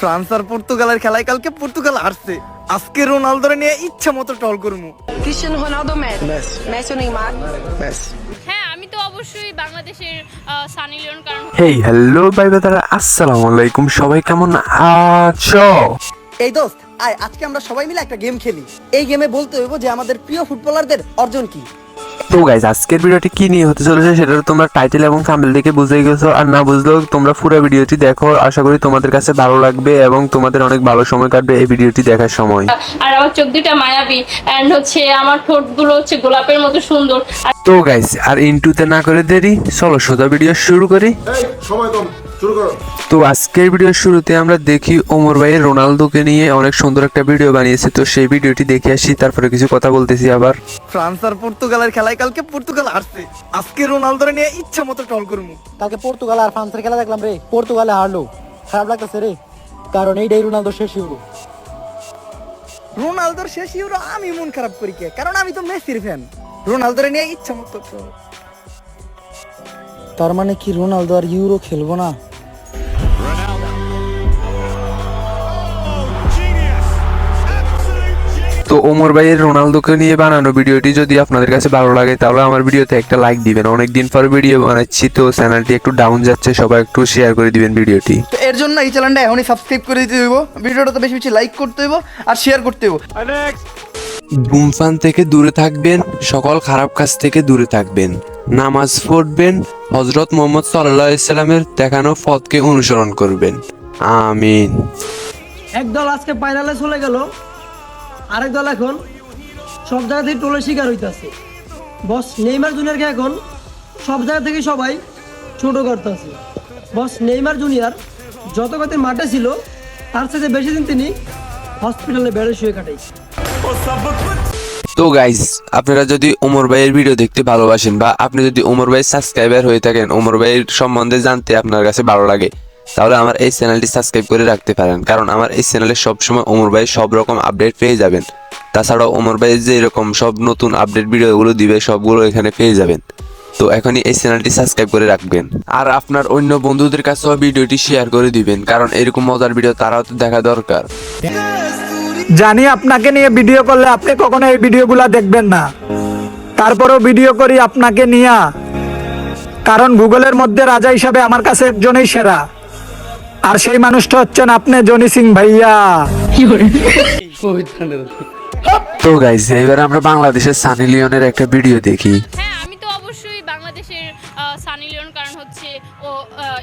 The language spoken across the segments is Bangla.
ফ্রান্স আর পর্তুগালের খেলায় কালকে পর্তুগাল হারছে। আজকে রোনালদোরে নিয়ে ইচ্ছা মতো টল করব হ্যাঁ আমি তো অবশ্যই বাংলাদেশের সানি লিওন কারণ হেই হ্যালো ভাই বেতারা। আসসালামু আলাইকুম। সবাই কেমন আছো? এই দোস্ত আয় আজকে আমরা সবাই মিলে একটা গেম খেলি। এই গেমে বলতে হইব যে আমাদের প্রিয় ফুটবলারদের অর্জন কি? তো গাইজ আজকের ভিডিওটি কি নিয়ে হতে চলেছে সেটা তোমরা টাইটেল এবং থাম্বনেল দেখে বুঝে গেছো। আর না বুঝলেও তোমরা পুরো ভিডিওটি দেখো। আশা করি তোমাদের কাছে ভালো লাগবে এবং তোমাদের অনেক ভালো সময় কাটবে এই ভিডিওটি দেখার সময়। আর আমার চোখ দুটা মায়াবী। অ্যান্ড হচ্ছে আমার ঠোঁটগুলো হচ্ছে গোলাপের মতো সুন্দর। তো গাইজ আর ইন্টুতে না করে দেরি চলো সোজা ভিডিও শুরু করি। সময় কম। শুরু করো তো আজকের ভিডিওর শুরুতে আমরা দেখি ওমর ভাই রোনালদোকে নিয়ে অনেক সুন্দর একটা ভিডিও বানিয়েছে। তো সেই ভিডিওটি দেখে আসি তারপরে কিছু কথা বলতেছি আবার। ফ্রান্স আর পর্তুগালের খেলায় কালকে পর্তুগাল হারছে। আজকে রোনালদোরে নিয়ে ইচ্ছা মতো টল করব কালকে পর্তুগাল আর ফ্রান্সের খেলা দেখলাম রে। পর্তুগালে হারলো। খারাপ লাগতেছে রে। কারণ এইটাই রোনালদো শেষ ইউরো। রোনালদোর শেষ ইউরো আমি মন খারাপ করি কে? কারণ আমি তো মেসির ফ্যান রোনালদোরে নিয়ে ইচ্ছা মতো। তার মানে কি রোনালদো আর ইউরো খেলব না? তো ওমর ভাইয়ের রোনালদোকে নিয়ে বানানো ভিডিওটি যদি আপনাদের কাছে ভালো লাগে তাহলে আমার ভিডিওতে একটা লাইক দিবেন। অনেকদিন পর ভিডিও বানাচ্ছি তো চ্যানেলটি একটু ডাউন যাচ্ছে সবাই একটু শেয়ার করে দিবেন ভিডিওটি। তো এর জন্য এই চ্যানেলটা এখনই সাবস্ক্রাইব করে দিতে হইব। ভিডিওটা তো বেশি বেশি লাইক করতে হইব আর শেয়ার করতে হইব। ধূমপান থেকে দূরে থাকবেন সকল খারাপ কাজ থেকে দূরে থাকবেন। নামাজ পড়বেন হজরত মোহাম্মদ সাল্লাহ ইসলামের দেখানো পথকে অনুসরণ করবেন। আমিন। একদল আজকে ফাইনালে চলে গেল। আরেক দল এখন সব জায়গা থেকে টোলের শিকার হইতাছে। বস, নেইমার জুনিয়রকে এখন সব জায়গা থেকে সবাই ছোট করতেছে। বস, নেইমার জুনিয়র যত গতি মাঠে ছিল, তার সাথে বেশি দিন তিনি হসপিটালে বেড়ে শুয়ে কাটাইছে। তো গাইজ আপনারা যদি ওমর ভাইয়ের ভিডিও দেখতে ভালোবাসেন বা আপনি যদি ওমর ভাইয়ের সাবস্ক্রাইবার হয়ে থাকেন, ওমর ভাইয়ের সম্বন্ধে জানতে আপনার কাছে ভালো লাগে তাহলে আমার এই চ্যানেলটি সাবস্ক্রাইব করে রাখতে পারেন। কারণ আমার এই চ্যানেলে সবসময় ওমর ভাই সব রকম আপডেট পেয়ে যাবেন। তাছাড়াও ওমর ভাই যে এরকম সব নতুন আপডেট ভিডিওগুলো দিবে, সবগুলো এখানে পেয়ে যাবেন। তো এখনই এই চ্যানেলটি সাবস্ক্রাইব করে রাখবেন। আর আপনার অন্য বন্ধুদের কাছেও ভিডিওটি শেয়ার করে দিবেন, কারণ এরকম মজার ভিডিও তারাও তো দেখা দরকার। জানি আপনাকে নিয়ে ভিডিও করলে আপনি কখনো এই ভিডিওগুলো দেখবেন না। তারপরেও ভিডিও করি আপনাকে নিয়া। কারণ গুগলের মধ্যে রাজা হিসাবে আমার কাছে একজনই সেরা। আর সেই মানুষটা হচ্ছেন আপনি জনি সিং ভাইয়া। তো গাইজ এবার আমরা বাংলাদেশের সানি লিওনের একটা ভিডিও দেখি। সানি লিওন, কারণ হচ্ছে ও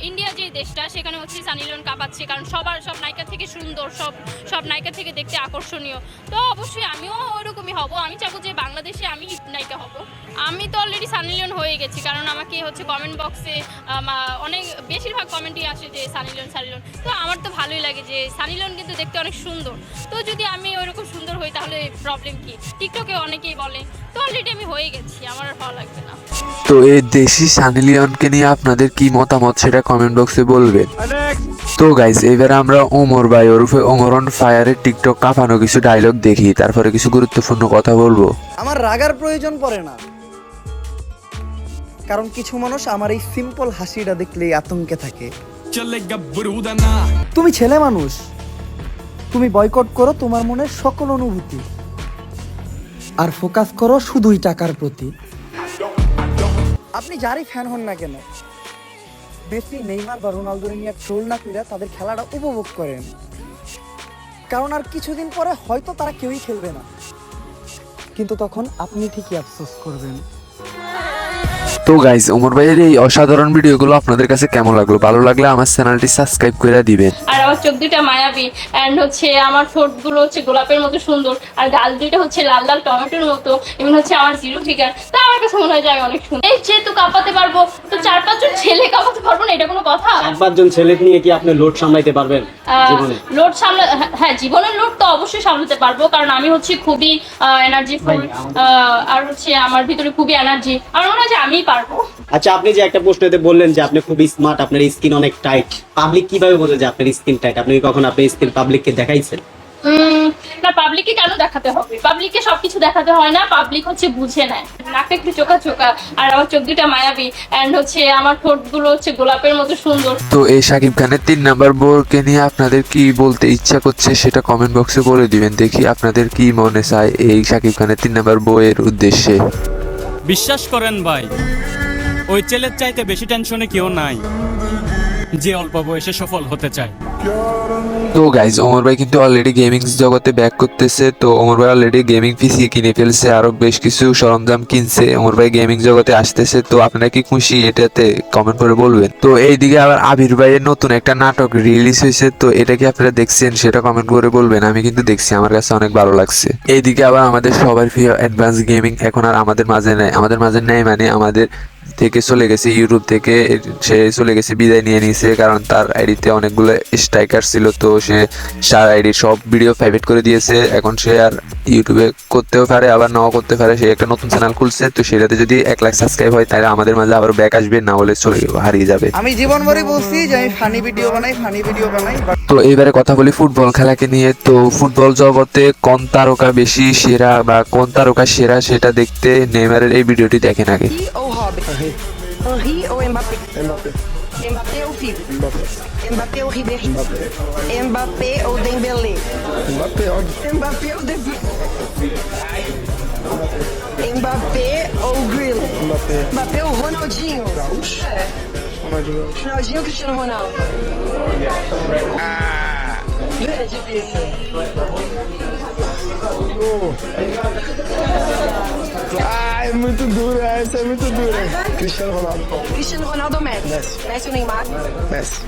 ইন্ডিয়া যে দেশটা, সেখানে হচ্ছে সানি লিওন কাঁপাচ্ছে, কারণ সবার সব নায়িকা থেকে সুন্দর, সব সব নায়িকা থেকে দেখতে আকর্ষণীয়। তো অবশ্যই আমিও ওরকমই হব। আমি চাবো যে বাংলাদেশে আমি নায়িকা হব। আমি তো অলরেডি সানি লিওন হয়ে গেছি, কারণ আমাকে হচ্ছে কমেন্ট বক্সে অনেক, বেশিরভাগ কমেন্টই আসে যে সানি লিওন সানি লিওন। তো আমার তো ভালোই লাগে যে সানি লিওন কিন্তু দেখতে অনেক সুন্দর। তো যদি আমি ওইরকম সুন্দর হই তাহলে প্রবলেম কি? টিকটকে অনেকেই বলে তো অলরেডি আমি হয়ে গেছি আমার আর ভালো লাগবে না। তো এই দেশি সানি লিওনকে নিয়ে আপনাদের কি মতামত সেটা কমেন্ট বক্সে বলবেন। তো গাইজ এবার আমরা ওমর ভাই ওরফে ওমরন ফায়ারের টিকটক কাঁপানো কিছু ডায়লগ দেখি তারপরে কিছু গুরুত্বপূর্ণ কথা বলব। আমার রাগার প্রয়োজন পড়ে না। কারণ কিছু মানুষ আমার এই সিম্পল হাসিটা দেখলেই আতঙ্কে থাকে। তুমি ছেলে মানুষ। তুমি বয়কট করো তোমার মনের সকল অনুভূতি। আর ফোকাস করো শুধুই টাকার প্রতি। আপনি যারই ফ্যান হন না কেন মেসি নেইমার বা রোনালদোরে নিয়ে ট্রোল না করে তাদের খেলাটা উপভোগ করেন। কারণ আর কিছুদিন পরে হয়তো তারা কেউই খেলবে না। কিন্তু তখন আপনি ঠিকই আফসোস করবেন। তো গাইজ ওমর ভাইয়ের এই অসাধারণ ভিডিওগুলো আপনাদের কাছে কেমন লাগল? ভালো লাগলে আমার চ্যানেলটি সাবস্ক্রাইব করে দিবেন। আর আমার চোখ দুটা মায়াবী অ্যান্ড হচ্ছে আমার ঠোঁটগুলো হচ্ছে গোলাপের মতো সুন্দর আর গাল দুইটা হচ্ছে লাল লাল টমেটোর মতো এবং হচ্ছে আমার জিরো ফিগার তা আমার কাছে মনে হয় যে আমি অনেক সুন্দর। এই যেহেতু কাঁপাতে পারব তো চার পাঁচজন ছেলে কাঁপাতে পারব না এটা কোনো কথা? চার পাঁচজন ছেলে নিয়ে কি আপনি লোড সামলাইতে পারবেন লোড সামলা হ্যাঁ জীবনের লোড তো অবশ্যই সামলাতে পারব কারণ আমি হচ্ছে খুবই এনার্জি ফুল আর হচ্ছে আমার ভিতরে খুবই এনার্জি আমার মনে হয় যে আমিই পারব। আচ্ছা আপনি যে একটা প্রশ্নতে বললেন যে আপনি খুব স্মার্ট আপনার স্কিন অনেক টাইট পাবলিক কীভাবে বোঝে যে আপনার স্কিন টাইট আপনি কখন আপনার স্কিন পাবলিককে দেখাইছেন? না পাবলিককে কেন দেখাতে হবে? পাবলিককে সবকিছু দেখাতে হয় না পাবলিক হচ্ছে বুঝে নেয়। নাকটা একটু চোখা চোখা আর আমার চোখ দুটা মায়াবী অ্যান্ড হচ্ছে আমার ঠোঁটগুলো হচ্ছে গোলাপের মতো সুন্দর। তো এই শাকিব খানের তিন নাম্বার বউকে নিয়ে আপনাদের কি বলতে ইচ্ছা করছে সেটা কমেন্ট বক্সে বলে দিবেন দেখি আপনাদের কি মনে চায় এই শাকিব খানের তিন নাম্বার বউয়ের উদ্দেশ্যে। বিশ্বাস করেন ভাই ওই ছেলের চাইতে বেশি টেনশনে কেউ নাই যে অল্প বয়সে সফল হতে চায়। তো গাইজ ওমর ভাই কিন্তু অলরেডি গেমিং জগতে ব্যাক করতেছে। তো ওমর ভাই অলরেডি গেমিং পিসি কিনে ফেলছে, আরও বেশ কিছু সরঞ্জাম কিনছে। ওমর ভাই গেমিং জগতে আসতেছে, তো আপনারা কি খুশি এটাতে কমেন্ট করে বলবেন? তো এইদিকে আবার আবির ভাইয়ের নতুন একটা নাটক রিলিজ হয়েছে, তো এটা কি আপনারা দেখছেন সেটা কমেন্ট করে বলবেন। আমি কিন্তু দেখছি, আমার কাছে অনেক ভালো লাগছে। এইদিকে আবার আমাদের সবার প্রিয় অ্যাডভান্স গেমিং এখন আর আমাদের মাঝে নেই, আমাদের মাঝে নেই মানে আমাদের থেকে চলে গেছে ইউটিউব থেকে সে চলে গেছে, বিদায় নিয়ে নিয়েছে, কারণ তার আইডিতে অনেকগুলো স্ট্রাইকার ছিল তো সে সার আইডি সব ভিডিও প্রাইভেট করে দিয়েছে। এখন সে আর ইউটিউবে করতেও পারে আবার নাও করতে পারে। সে একটা নতুন চ্যানেল খুলছে তো সেটাতে যদি এক লাখ সাবস্ক্রাইব হয় তাহলে আমাদের মাঝে আবার ব্যাক আসবে না হলে চলে হারিয়ে যাবে। আমি জীবন ভরে বলছি যে আমি ফানি ভিডিও বানাই ফানি ভিডিও বানাই তো এবারে কথা বলি ফুটবল খেলাকে নিয়ে। তো ফুটবল জগতে কোন তারকা বেশি সেরা বা কোন তারকা সেরা সেটা দেখতে নেইমারের এই ভিডিওটি দেখেন আগে। Mbappé? Mbappé. Mbappé ou Figo? Mbappé. Mbappé ou Ribéry? Mbappé ou Dembélé? Mbappé, óbvio. Mbappé ou Dembélé? Mbappé ou Grilo? Mbappé. Mbappé ou Ronaldinho? É. Ronaldinho. Ronaldinho ou Cristiano Ronaldo? É difícil. Ah, é muito dura, essa é muito dura. Cristiano Ronaldo. Cristiano Ronaldo ou Messi? Messi ou Neymar? Messi.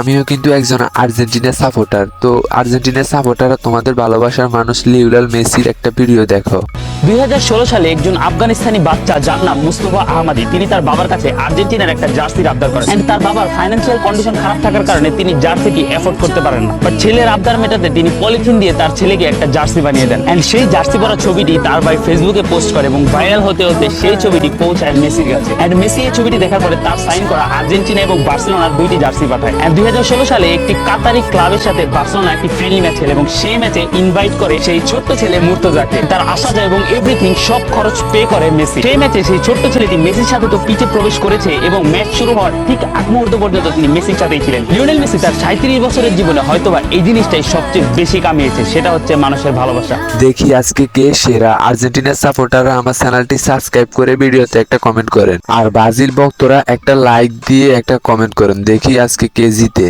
আমিও কিন্তু একজন আর্জেন্টিনার সাপোর্টার তো আর্জেন্টিনার সাপোর্টার তোমাদের ভালোবাসার মানুষ লিওলাল মেসির একটা ভিডিও দেখো দুই সালে একজন আফগানিস্তানি বাচ্চা যার নাম মুস্তফা আহমাদি তিনি তার বাবার কাছে আর্জেন্টিনার একটা জার্সির আবদার করেন And তার বাবার ফাইন্যান্সিয়াল কন্ডিশন খারাপ থাকার কারণে তিনি জার্সিটি এফোর্ড করতে পারেন না বাট ছেলের আবদার মেটাতে তিনি পলিথিন দিয়ে তার ছেলেকে একটা জার্সি বানিয়ে দেন এন্ড সেই জার্সি পরা ছবিটি তার ভাই ফেসবুকে পোস্ট করে এবং ভাইরাল হতে হতে সেই ছবিটি পৌঁছায় মেসির কাছে। এন্ড মেসি এই ছবিটি দেখার পরে তার সাইন করা আর্জেন্টিনা এবং বার্সেলোনার দুইটি জার্সি পাঠায়। এন্ড দুই সালে একটি কাতারি ক্লাবের সাথে বার্সেলোনা একটি ফ্রেন্ডলি ম্যাচ খেলে এবং সেই ম্যাচে ইনভাইট করে সেই ছোট্ট ছেলে মুর্তজাকে। তার আসা যায় এবং এভরিথিং সব খরচ পে করে মেসি। সেই ম্যাচে সেই ছোট্ট ছেলেটি মেসির সাথে তো পিচে প্রবেশ করেছে এবং ম্যাচ শুরু হওয়ার ঠিক আগ মুহূর্ত পর্যন্ত তিনি মেসির সাথেই ছিলেন। লিওনেল মেসি তার সাঁত্রিশ বছরের জীবনে হয়তোবা এই জিনিসটাই সবচেয়ে বেশি কামিয়েছে, সেটা হচ্ছে মানুষের ভালোবাসা। দেখি আজকে কে সেরা আর্জেন্টিনার সাপোর্টাররা আমার চ্যানেলটি সাবস্ক্রাইব করে ভিডিওতে একটা কমেন্ট করেন। আর ব্রাজিল ভক্তরা একটা লাইক দিয়ে একটা কমেন্ট করেন। দেখি আজকে কে জিতে।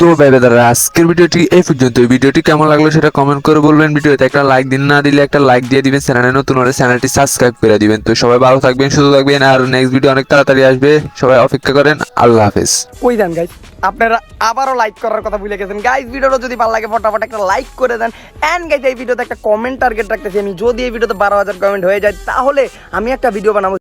তো ভাইবে দাদা, আজকের ভিডিওটি এই পর্যন্ত। ভিডিওটি কেমন লাগল সেটা কমেন্ট করে বলবেন। ভিডিওতে একটা লাইক দিন, না দিলে একটা লাইক দিয়ে দিবেন। চ্যানেলে নতুন হলে চ্যানেলটি সাবস্ক্রাইব করে দিবেন। তো সবাই ভালো থাকবেন, সুস্থ থাকবেন। আর নেক্সট ভিডিও অনেক তাড়াতাড়ি আসবে। সবাই অপেক্ষা করেন। আল্লাহ হাফেজ। ওই দেন গাইজ আপনারা আবারও লাইক করার কথা ভুলে গেছেন। গাইজ ভিডিওটা যদি ভালো লাগে, ফটাফট একটা লাইক করে দেন। অ্যান্ড গাইজ এই ভিডিওতে একটা কমেন্ট টার্গেট রাখতেছি। আমি যদি এই ভিডিওতে বারো হাজার কমেন্ট হয়ে যায়, তাহলে আমি একটা ভিডিও বানাবো।